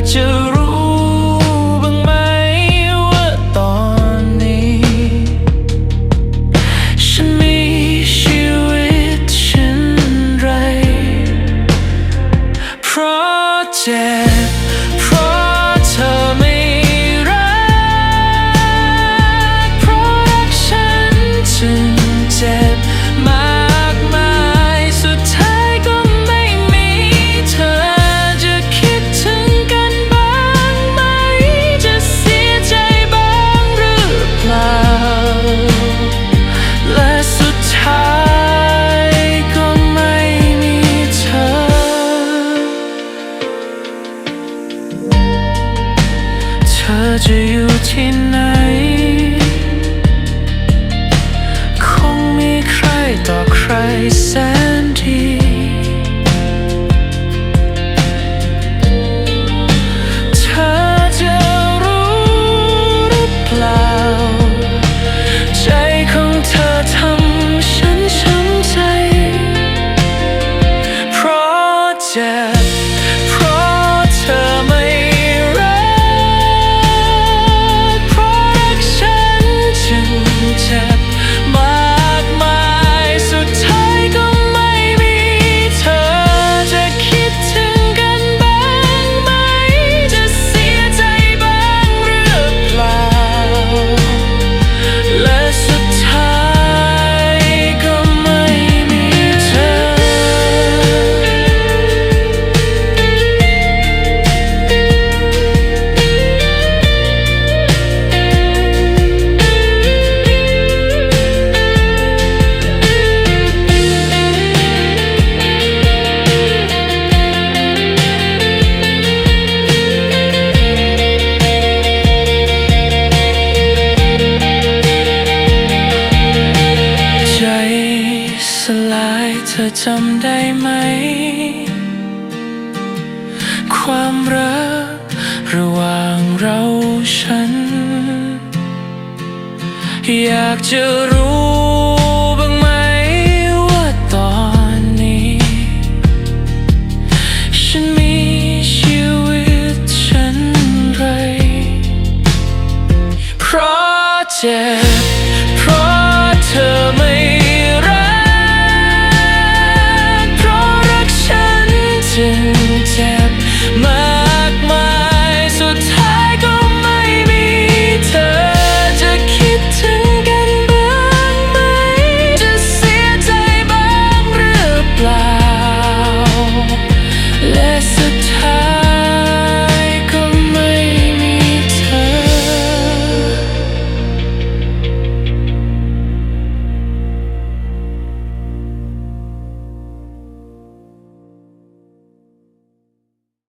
ากจะรู้บ้างไหมว่าตอนนี้ ฉันมีชีวิตเช่นไร เพราะเจ็บ จำได้ไหม ความรักระหว่างเราฉัน อยากจะรู้บ้างไหมว่าตอนนี้ ฉันมีชีวิตฉันไร เพราะเจ็บ